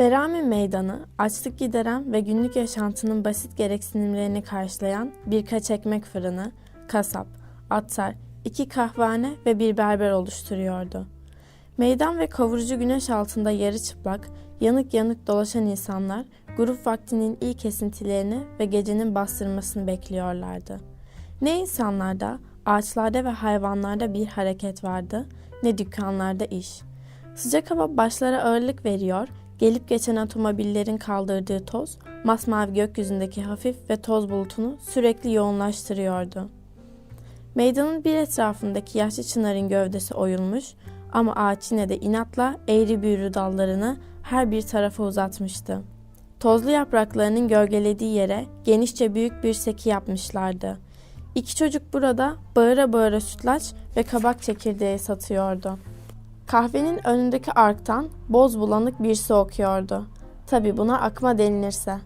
Verami Meydanı, açlık gideren ve günlük yaşantının basit gereksinimlerini karşılayan birkaç ekmek fırını, kasap, attar, iki kahvehane ve bir berber oluşturuyordu. Meydan ve kavurucu güneş altında yarı çıplak, yanık yanık dolaşan insanlar grup vaktinin ilk esintilerini ve gecenin bastırmasını bekliyorlardı. Ne insanlarda, ağaçlarda ve hayvanlarda bir hareket vardı, ne dükkanlarda iş. Sıcak hava başlara ağırlık veriyor, gelip geçen otomobillerin kaldırdığı toz, masmavi gökyüzündeki hafif ve toz bulutunu sürekli yoğunlaştırıyordu. Meydanın bir etrafındaki yaşlı çınarın gövdesi oyulmuş ama ağaç yine de inatla eğri büğrü dallarını her bir tarafa uzatmıştı. Tozlu yapraklarının gölgelediği yere genişçe büyük bir seki yapmışlardı. İki çocuk burada bağıra bağıra sütlaç ve kabak çekirdeği satıyordu. Kahvenin önündeki arktan boz bulanık bir su okuyordu. Tabi buna akma denilirse.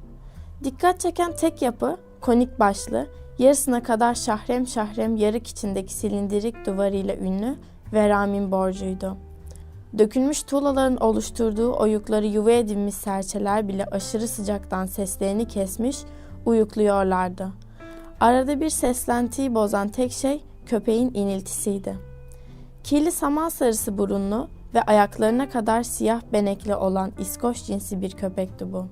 Dikkat çeken tek yapı konik başlı, yarısına kadar şahrem şahrem yarık içindeki silindirik duvarıyla ünlü Veramin borcuydu. Dökülmüş tuğlaların oluşturduğu oyukları yuva edinmiş serçeler bile aşırı sıcaktan seslerini kesmiş, uyukluyorlardı. Arada bir seslentiyi bozan tek şey köpeğin iniltisiydi. Kirli saman sarısı burunlu ve ayaklarına kadar siyah benekli olan İskoç cinsi bir köpekti bu.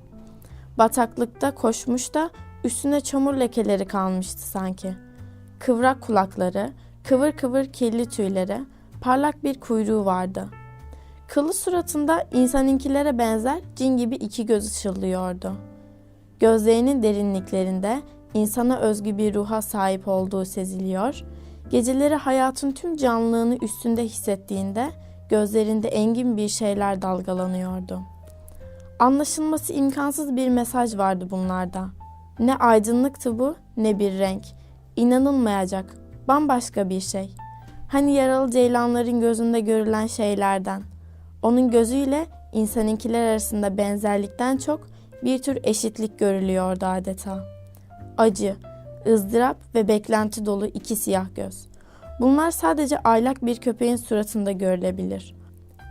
Bataklıkta koşmuş da üstüne çamur lekeleri kalmıştı sanki. Kıvrak kulakları, kıvır kıvır kirli tüyleri, parlak bir kuyruğu vardı. Kılı suratında insanınkilere benzer cin gibi iki göz ışıldıyordu. Gözlerinin derinliklerinde insana özgü bir ruha sahip olduğu seziliyor, geceleri hayatın tüm canlılığını üstünde hissettiğinde gözlerinde engin bir şeyler dalgalanıyordu. Anlaşılması imkansız bir mesaj vardı bunlarda. Ne aydınlıktı bu, ne bir renk. İnanılmayacak, bambaşka bir şey. Hani yaralı ceylanların gözünde görülen şeylerden. Onun gözüyle insanınkiler arasında benzerlikten çok bir tür eşitlik görülüyordu adeta. Acı, ızdırap ve beklenti dolu iki siyah göz. Bunlar sadece aylak bir köpeğin suratında görülebilir.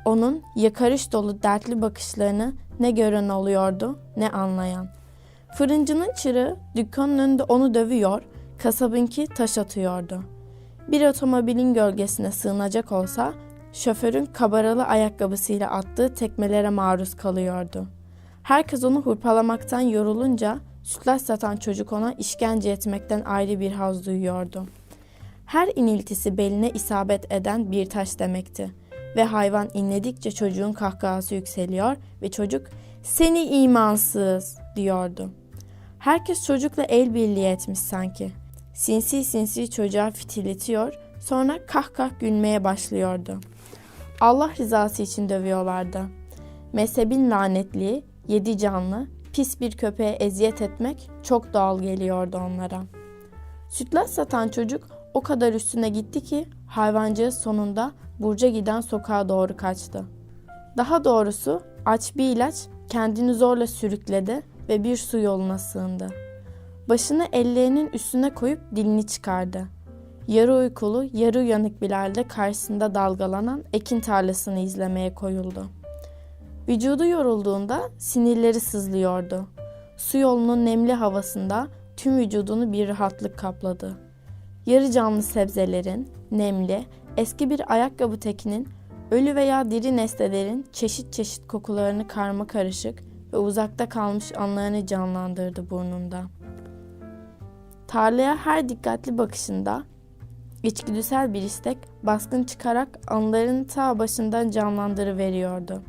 Onun yakarış dolu dertli bakışlarını ne gören oluyordu ne anlayan. Fırıncının çırağı dükkanın önünde onu dövüyor, kasabınki taş atıyordu. Bir otomobilin gölgesine sığınacak olsa şoförün kabaralı ayakkabısıyla attığı tekmelere maruz kalıyordu. Herkes onu hırpalamaktan yorulunca sütlaç satan çocuk ona işkence etmekten ayrı bir haz duyuyordu. Her iniltisi beline isabet eden bir taş demekti ve hayvan inledikçe çocuğun kahkahası yükseliyor ve çocuk seni imansız diyordu. Herkes çocukla el birliği etmiş sanki. Sinsi sinsi çocuğa fitilletiyor, sonra kahkah gülmeye başlıyordu. Allah rızası için dövüyorlardı. Mezhebin lanetliği, yedi canlı, pis bir köpeğe eziyet etmek çok doğal geliyordu onlara. Sütlaç satan çocuk o kadar üstüne gitti ki hayvancağız sonunda Burca giden sokağa doğru kaçtı. Daha doğrusu aç bir ilaç kendini zorla sürükledi ve bir su yoluna sığındı. Başını ellerinin üstüne koyup dilini çıkardı. Yarı uykulu, yarı uyanık bir halde karşısında dalgalanan ekin tarlasını izlemeye koyuldu. Vücudu yorulduğunda sinirleri sızlıyordu. Su yolunun nemli havasında tüm vücudunu bir rahatlık kapladı. Yarı canlı sebzelerin, nemli, eski bir ayakkabı tekinin, ölü veya diri nesnelerin çeşit çeşit kokularını karma karışık ve uzakta kalmış anlarını canlandırdı burnunda. Tarlaya her dikkatli bakışında içgüdüsel bir istek baskın çıkarak anların ta başından canlandırıveriyordu.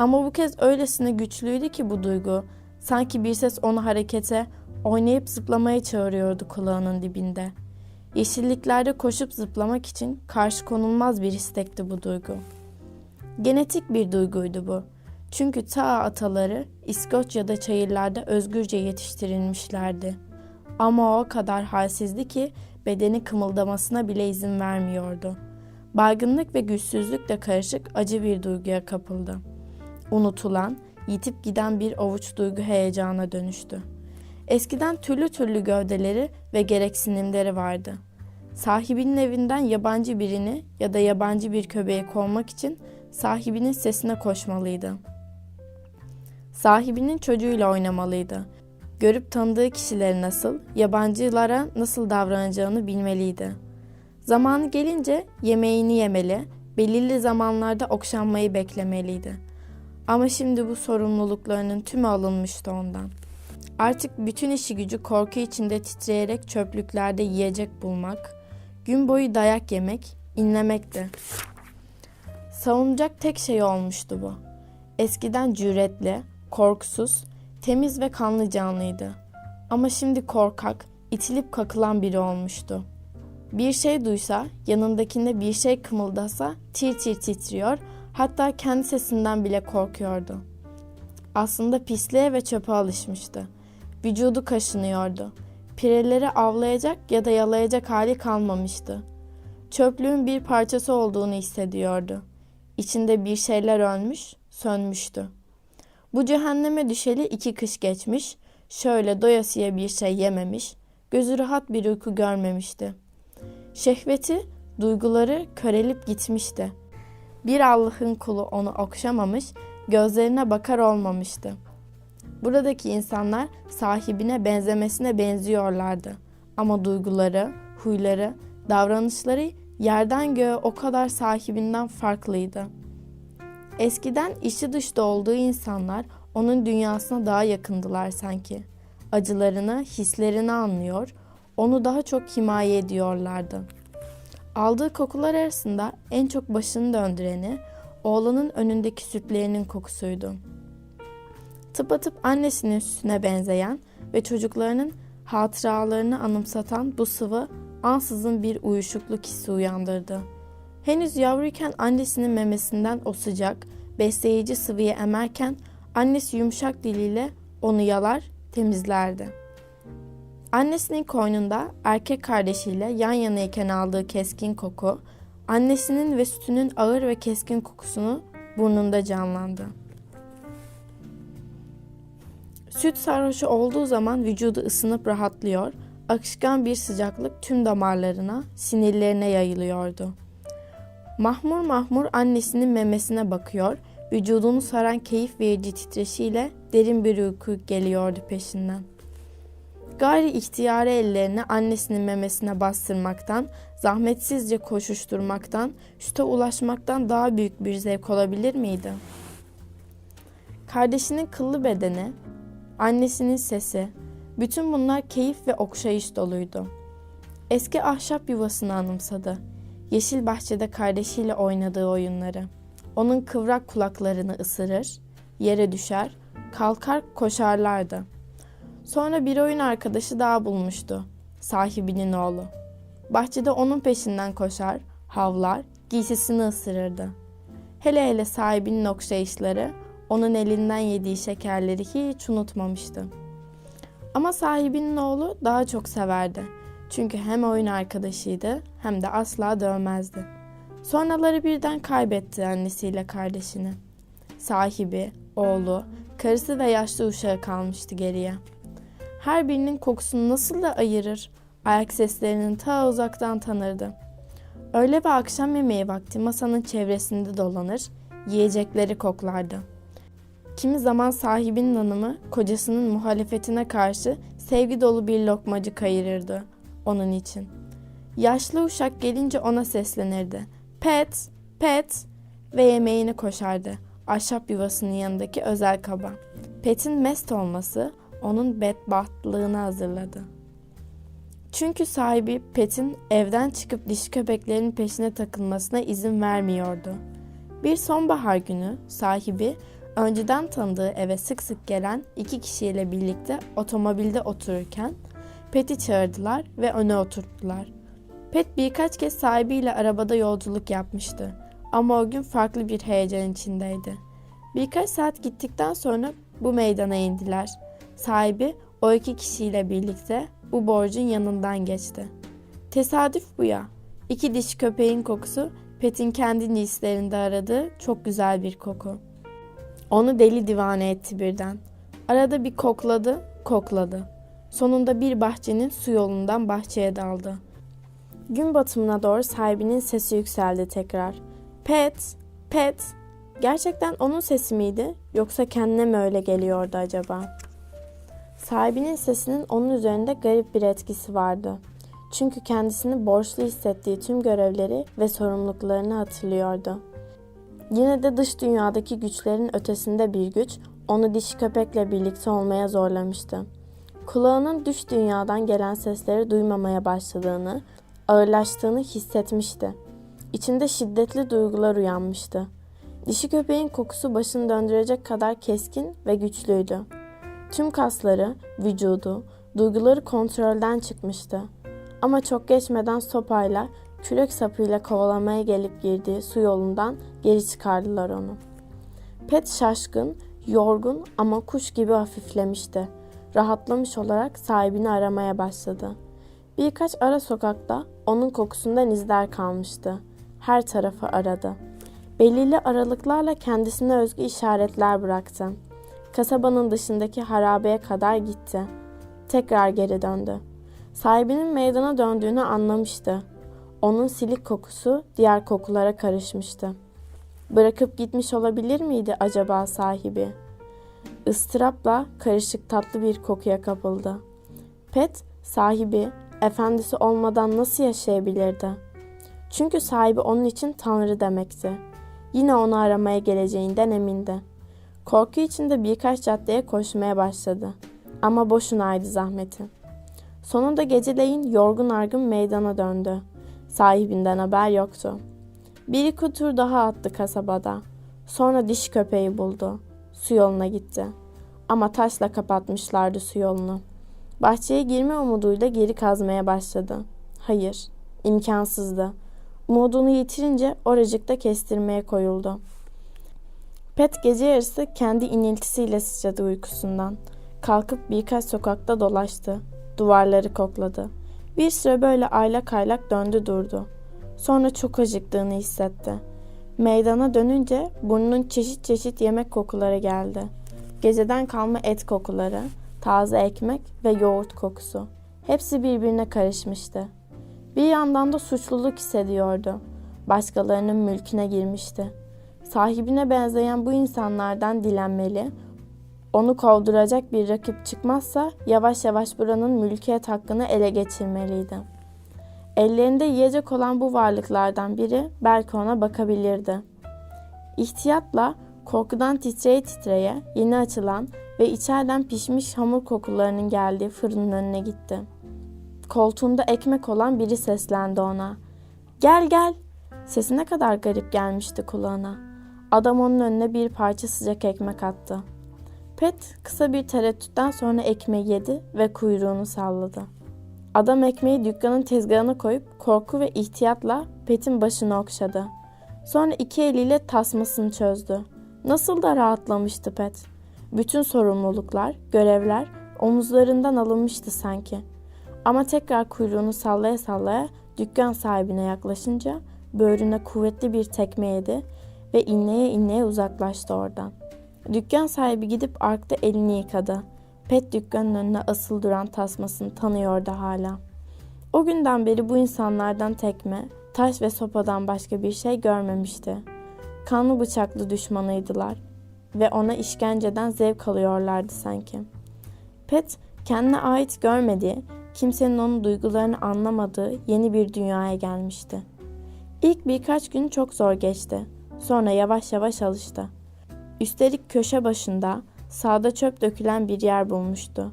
Ama bu kez öylesine güçlüydü ki bu duygu, sanki bir ses onu harekete, oynayıp zıplamaya çağırıyordu kulağının dibinde. Yeşilliklerde koşup zıplamak için karşı konulmaz bir istekti bu duygu. Genetik bir duyguydu bu. Çünkü ta ataları İskoçya'da çayırlarda özgürce yetiştirilmişlerdi. Ama o kadar halsizdi ki bedeni kımıldamasına bile izin vermiyordu. Baygınlık ve güçsüzlükle karışık acı bir duyguya kapıldı. Unutulan, yitip giden bir avuç duygu heyecana dönüştü. Eskiden türlü türlü gövdeleri ve gereksinimleri vardı. Sahibinin evinden yabancı birini ya da yabancı bir köpeği kovmak için sahibinin sesine koşmalıydı. Sahibinin çocuğuyla oynamalıydı. Görüp tanıdığı kişileri nasıl, yabancılara nasıl davranacağını bilmeliydi. Zamanı gelince yemeğini yemeli, belirli zamanlarda okşanmayı beklemeliydi. Ama şimdi bu sorumluluklarının tümü alınmıştı ondan. Artık bütün işi gücü korku içinde titreyerek çöplüklerde yiyecek bulmak, gün boyu dayak yemek, inlemekti. Savunacak tek şey olmuştu bu. Eskiden cüretli, korkusuz, temiz ve kanlı canlıydı. Ama şimdi korkak, itilip kakılan biri olmuştu. Bir şey duysa, yanındakinde bir şey kımıldasa tir tir titriyor, hatta kendi sesinden bile korkuyordu. Aslında pisliğe ve çöpe alışmıştı. Vücudu kaşınıyordu. Pireleri avlayacak ya da yalayacak hali kalmamıştı. Çöplüğün bir parçası olduğunu hissediyordu. İçinde bir şeyler ölmüş, sönmüştü. Bu cehenneme düşeli iki kış geçmiş, şöyle doyasıya bir şey yememiş, gözü rahat bir uyku görmemişti. Şehveti, duyguları körelip gitmişti. Bir Allah'ın kulu onu okşamamış, gözlerine bakar olmamıştı. Buradaki insanlar sahibine benzemesine benziyorlardı. Ama duyguları, huyları, davranışları yerden göğe o kadar sahibinden farklıydı. Eskiden içi dışta olduğu insanlar onun dünyasına daha yakındılar sanki. Acılarını, hislerini anlıyor, onu daha çok himaye ediyorlardı. Aldığı kokular arasında en çok başını döndüreni oğlanın önündeki sütlerinin kokusuydu. Tıpatıp annesinin sütüne benzeyen ve çocuklarının hatıralarını anımsatan bu sıvı ansızın bir uyuşukluk hissi uyandırdı. Henüz yavruyken annesinin memesinden o sıcak, besleyici sıvıyı emerken annesi yumuşak diliyle onu yalar, temizlerdi. Annesinin koynunda erkek kardeşiyle yan yanayken aldığı keskin koku, annesinin ve sütünün ağır ve keskin kokusunu burnunda canlandı. Süt sarhoşu olduğu zaman vücudu ısınıp rahatlıyor, akışkan bir sıcaklık tüm damarlarına, sinirlerine yayılıyordu. Mahmur mahmur annesinin memesine bakıyor, vücudunu saran keyif verici titreşiyle derin bir uyku geliyordu peşinden. Gayri ihtiyari ellerini annesinin memesine bastırmaktan, zahmetsizce koşuşturmaktan, süte ulaşmaktan daha büyük bir zevk olabilir miydi? Kardeşinin kıllı bedeni, annesinin sesi, bütün bunlar keyif ve okşayış doluydu. Eski ahşap yuvasını anımsadı. Yeşil bahçede kardeşiyle oynadığı oyunları. Onun kıvrak kulaklarını ısırır, yere düşer, kalkar koşarlardı. Sonra bir oyun arkadaşı daha bulmuştu. Sahibinin oğlu. Bahçede onun peşinden koşar, havlar, giysisini ısırırdı. Hele hele sahibinin okşayışları onun elinden yediği şekerleri hiç unutmamıştı. Ama sahibinin oğlu daha çok severdi. Çünkü hem oyun arkadaşıydı hem de asla dövmezdi. Sonraları birden kaybetti annesiyle kardeşini. Sahibi, oğlu, karısı ve yaşlı uşağı kalmıştı geriye. Her birinin kokusunu nasıl da ayırır, ayak seslerinin ta uzaktan tanırdı. Öğle ve akşam yemeği vakti masanın çevresinde dolanır, yiyecekleri koklardı. Kimi zaman sahibinin hanımı kocasının muhalefetine karşı sevgi dolu bir lokmacı kayırırdı onun için. Yaşlı uşak gelince ona seslenirdi. Pet, pet ve yemeğini koşardı. Ahşap yuvasının yanındaki özel kaba. Pet'in mest olması onun bedbahtlığını hazırladı. Çünkü sahibi Pet'in evden çıkıp dişi köpeklerin peşine takılmasına izin vermiyordu. Bir sonbahar günü sahibi önceden tanıdığı eve sık sık gelen iki kişiyle birlikte otomobilde otururken Pet'i çağırdılar ve öne oturttular. Pet birkaç kez sahibiyle arabada yolculuk yapmıştı ama o gün farklı bir heyecan içindeydi. Birkaç saat gittikten sonra bu meydana indiler. Sahibi o iki kişiyle birlikte bu borcun yanından geçti. Tesadüf bu ya. İki diş köpeğin kokusu Pet'in kendi cinslerinde aradığı çok güzel bir koku. Onu deli divane etti birden. Arada bir kokladı, kokladı. Sonunda bir bahçenin su yolundan bahçeye daldı. Gün batımına doğru sahibinin sesi yükseldi tekrar. Pet, pet. Gerçekten onun sesi miydi yoksa kendine mi öyle geliyordu acaba? Sahibinin sesinin onun üzerinde garip bir etkisi vardı. Çünkü kendisini borçlu hissettiği tüm görevleri ve sorumluluklarını hatırlıyordu. Yine de dış dünyadaki güçlerin ötesinde bir güç onu dişi köpekle birlikte olmaya zorlamıştı. Kulağının dış dünyadan gelen sesleri duymamaya başladığını, ağırlaştığını hissetmişti. İçinde şiddetli duygular uyanmıştı. Dişi köpeğin kokusu başını döndürecek kadar keskin ve güçlüydü. Tüm kasları, vücudu, duyguları kontrolden çıkmıştı. Ama çok geçmeden sopayla, kürek sapıyla kovalamaya gelip girdiği su yolundan geri çıkardılar onu. Pet şaşkın, yorgun ama kuş gibi hafiflemişti. Rahatlamış olarak sahibini aramaya başladı. Birkaç ara sokakta onun kokusundan izler kalmıştı. Her tarafı aradı. Belirli aralıklarla kendisine özgü işaretler bıraktı. Kasabanın dışındaki harabeye kadar gitti. Tekrar geri döndü. Sahibinin meydana döndüğünü anlamıştı. Onun silik kokusu diğer kokulara karışmıştı. Bırakıp gitmiş olabilir miydi acaba sahibi? Istırapla karışık tatlı bir kokuya kapıldı. Pet, sahibi, efendisi olmadan nasıl yaşayabilirdi? Çünkü sahibi onun için Tanrı demekti. Yine onu aramaya geleceğinden emindi. Korku içinde birkaç caddeye koşmaya başladı. Ama boşunaydı zahmeti. Sonunda geceleyin yorgun argın meydana döndü. Sahibinden haber yoktu. Bir iki tur daha attı kasabada. Sonra diş köpeği buldu. Su yoluna gitti. Ama taşla kapatmışlardı su yolunu. Bahçeye girme umuduyla geri kazmaya başladı. Hayır, imkansızdı. Umudunu yitirince oracıkta kestirmeye koyuldu. Pet gece yarısı kendi iniltisiyle sıçradı uykusundan. Kalkıp birkaç sokakta dolaştı. Duvarları kokladı. Bir süre böyle aylak aylak döndü durdu. Sonra çok acıktığını hissetti. Meydana dönünce burnunun çeşit çeşit yemek kokuları geldi. Geceden kalma et kokuları, taze ekmek ve yoğurt kokusu. Hepsi birbirine karışmıştı. Bir yandan da suçluluk hissediyordu. Başkalarının mülküne girmişti. Sahibine benzeyen bu insanlardan dilenmeli, onu kovduracak bir rakip çıkmazsa yavaş yavaş buranın mülkiyet hakkını ele geçirmeliydi. Ellerinde yiyecek olan bu varlıklardan biri belki ona bakabilirdi. İhtiyatla korkudan titreye titreye yeni açılan ve içeriden pişmiş hamur kokularının geldiği fırının önüne gitti. Koltuğunda ekmek olan biri seslendi ona. Gel gel. Sesi ne kadar garip gelmişti kulağına. Adam onun önüne bir parça sıcak ekmek attı. Pet kısa bir tereddütten sonra ekmeği yedi ve kuyruğunu salladı. Adam ekmeği dükkanın tezgahına koyup korku ve ihtiyatla Pet'in başını okşadı. Sonra iki eliyle tasmasını çözdü. Nasıl da rahatlamıştı Pet. Bütün sorumluluklar, görevler omuzlarından alınmıştı sanki. Ama tekrar kuyruğunu sallaya sallaya dükkan sahibine yaklaşınca böğrüne kuvvetli bir tekme yedi ve inleye inleye uzaklaştı oradan. Dükkan sahibi gidip arkta elini yıkadı. Pet dükkanın önüne asıl duran tasmasını tanıyordu hala. O günden beri bu insanlardan tekme, taş ve sopadan başka bir şey görmemişti. Kanlı bıçaklı düşmanıydılar ve ona işkenceden zevk alıyorlardı sanki. Pet kendine ait görmediği, kimsenin onun duygularını anlamadığı yeni bir dünyaya gelmişti. İlk birkaç gün çok zor geçti. Sonra yavaş yavaş alıştı. Üstelik köşe başında sağda çöp dökülen bir yer bulmuştu.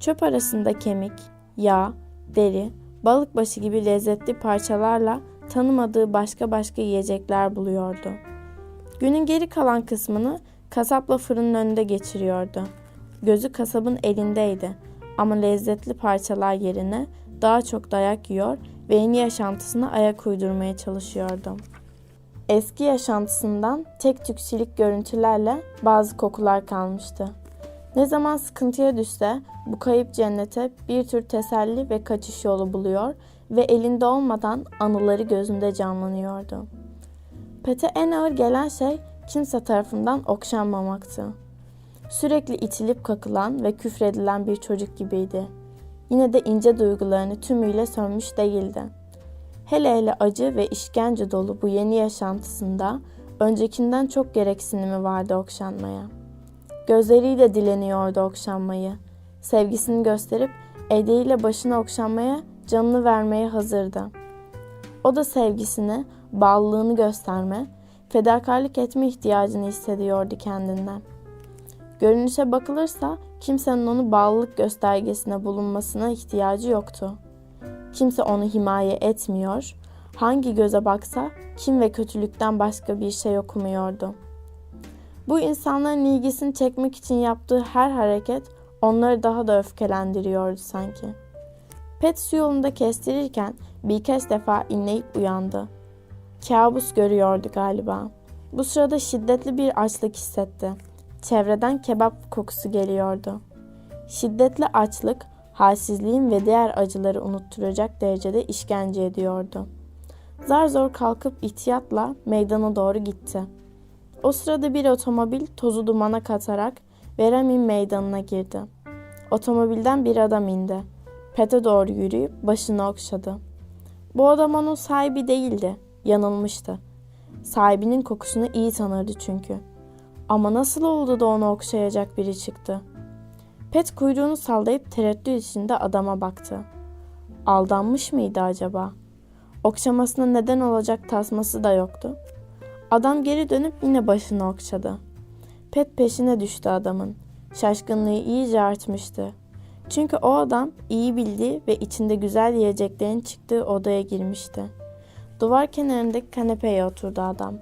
Çöp arasında kemik, yağ, deri, balık başı gibi lezzetli parçalarla tanımadığı başka başka yiyecekler buluyordu. Günün geri kalan kısmını kasapla fırının önünde geçiriyordu. Gözü kasabın elindeydi ama lezzetli parçalar yerine daha çok dayak yiyor ve yeni yaşantısına ayak uydurmaya çalışıyordu. Eski yaşantısından tek tüksülük görüntülerle bazı kokular kalmıştı. Ne zaman sıkıntıya düşse bu kayıp cennete bir tür teselli ve kaçış yolu buluyor ve elinde olmadan anıları gözünde canlanıyordu. Pete en ağır gelen şey kimse tarafından okşanmamaktı. Sürekli itilip kakılan ve küfredilen bir çocuk gibiydi. Yine de ince duygularını tümüyle sönmüş değildi. Hele hele acı ve işkence dolu bu yeni yaşantısında öncekinden çok gereksinimi vardı okşanmaya. Gözleriyle dileniyordu okşanmayı. Sevgisini gösterip elleriyle başını okşanmaya, canını vermeye hazırdı. O da sevgisini, bağlılığını gösterme, fedakarlık etme ihtiyacını hissediyordu kendinden. Görünüşe bakılırsa kimsenin onu bağlılık göstergesine bulunmasına ihtiyacı yoktu. Kimse onu himaye etmiyor, hangi göze baksa kim ve kötülükten başka bir şey okumuyordu. Bu insanların ilgisini çekmek için yaptığı her hareket onları daha da öfkelendiriyordu sanki. Pet su yolunda kestirirken birkaç defa inleyip uyandı. Kabus görüyordu galiba. Bu sırada şiddetli bir açlık hissetti. Çevreden kebap kokusu geliyordu. Şiddetli açlık, halsizliğin ve diğer acıları unutturacak derecede işkence ediyordu. Zar zor kalkıp ihtiyatla meydana doğru gitti. O sırada bir otomobil tozu dumana katarak Veramin meydanına girdi. Otomobilden bir adam indi. Pete doğru yürüyüp başını okşadı. Bu adam onun sahibi değildi. Yanılmıştı. Sahibinin kokusunu iyi tanırdı çünkü. Ama nasıl oldu da onu okşayacak biri çıktı? Pet kuyruğunu sallayıp tereddüt içinde adama baktı. Aldanmış mıydı acaba? Okşamasına neden olacak tasması da yoktu. Adam geri dönüp yine başını okşadı. Pet peşine düştü adamın. Şaşkınlığı iyice artmıştı. Çünkü o adam iyi bildiği ve içinde güzel yiyeceklerin çıktığı odaya girmişti. Duvar kenarındaki kanepeye oturdu adam.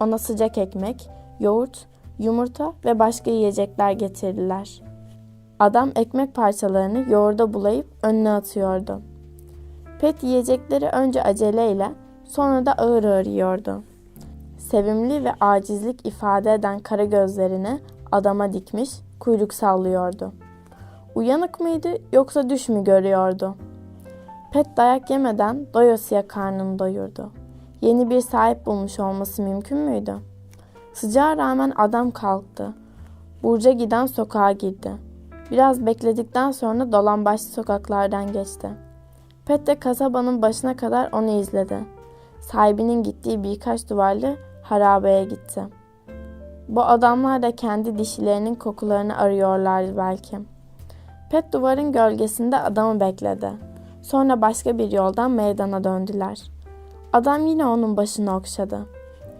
Ona sıcak ekmek, yoğurt, yumurta ve başka yiyecekler getirdiler. Adam ekmek parçalarını yoğurda bulayıp önüne atıyordu. Pet yiyecekleri önce aceleyle sonra da ağır ağır yiyordu. Sevimli ve acizlik ifade eden kara gözlerini adama dikmiş, kuyruk sallıyordu. Uyanık mıydı yoksa düş mü görüyordu? Pet dayak yemeden doyasıya karnını doyurdu. Yeni bir sahip bulmuş olması mümkün müydü? Sıcağa rağmen adam kalktı. Burca giden sokağa girdi. Biraz bekledikten sonra dolan başlı sokaklardan geçti. Pet de kasabanın başına kadar onu izledi. Sahibinin gittiği birkaç duvarlı harabeye gitti. Bu adamlar da kendi dişilerinin kokularını arıyorlardı belki. Pet duvarın gölgesinde adamı bekledi. Sonra başka bir yoldan meydana döndüler. Adam yine onun başını okşadı.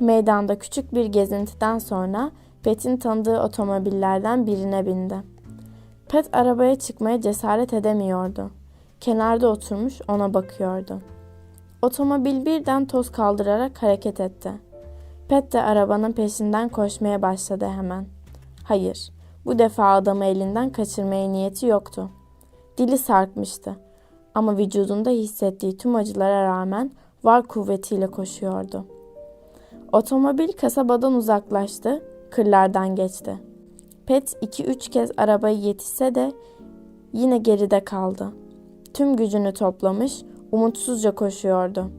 Meydanda küçük bir gezintiden sonra Pet'in tanıdığı otomobillerden birine bindi. Pet arabaya çıkmaya cesaret edemiyordu. Kenarda oturmuş ona bakıyordu. Otomobil birden toz kaldırarak hareket etti. Pet de arabanın peşinden koşmaya başladı hemen. Hayır, bu defa adamı elinden kaçırmaya niyeti yoktu. Dili sarkmıştı ama vücudunda hissettiği tüm acılara rağmen var kuvvetiyle koşuyordu. Otomobil kasabadan uzaklaştı, kırlardan geçti. Pet iki üç kez arabayı yetişse de yine geride kaldı. Tüm gücünü toplamış, umutsuzca koşuyordu.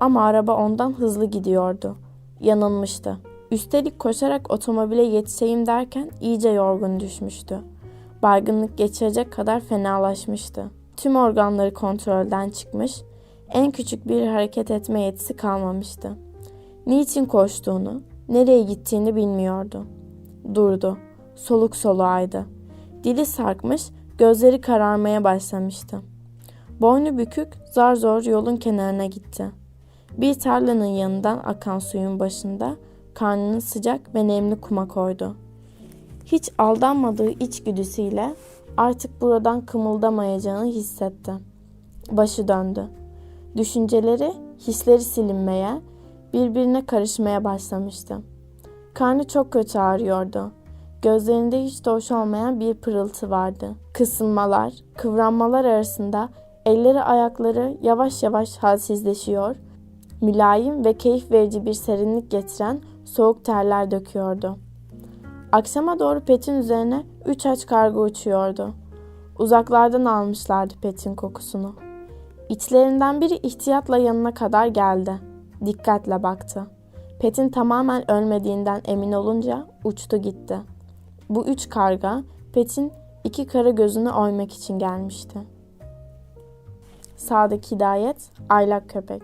Ama araba ondan hızlı gidiyordu. Yanılmıştı. Üstelik koşarak otomobile yetişeyim derken iyice yorgun düşmüştü. Baygınlık geçirecek kadar fenalaşmıştı. Tüm organları kontrolden çıkmış, en küçük bir hareket etme yetisi kalmamıştı. Niçin koştuğunu, nereye gittiğini bilmiyordu. Durdu. Soluk soluğaydı. Dili sarkmış, gözleri kararmaya başlamıştı. Boynu bükük, zar zor yolun kenarına gitti. Bir tarlanın yanından akan suyun başında karnını sıcak ve nemli kuma koydu. Hiç aldanmadığı içgüdüsüyle artık buradan kımıldamayacağını hissetti. Başı döndü. Düşünceleri, hisleri silinmeye, birbirine karışmaya başlamıştı. Karnı çok kötü ağrıyordu. Gözlerinde hiç de hoş olmayan bir pırıltı vardı. Kısılmalar, kıvranmalar arasında elleri ayakları yavaş yavaş halsizleşiyor, mülayim ve keyif verici bir serinlik getiren soğuk terler döküyordu. Akşama doğru Pet'in üzerine üç aç karga uçuyordu. Uzaklardan almışlardı Pet'in kokusunu. İçlerinden biri ihtiyatla yanına kadar geldi. Dikkatle baktı. Pet'in tamamen ölmediğinden emin olunca uçtu gitti. Bu üç karga Pet'in iki kara gözünü oymak için gelmişti. Sağdaki hidayet aylak köpek.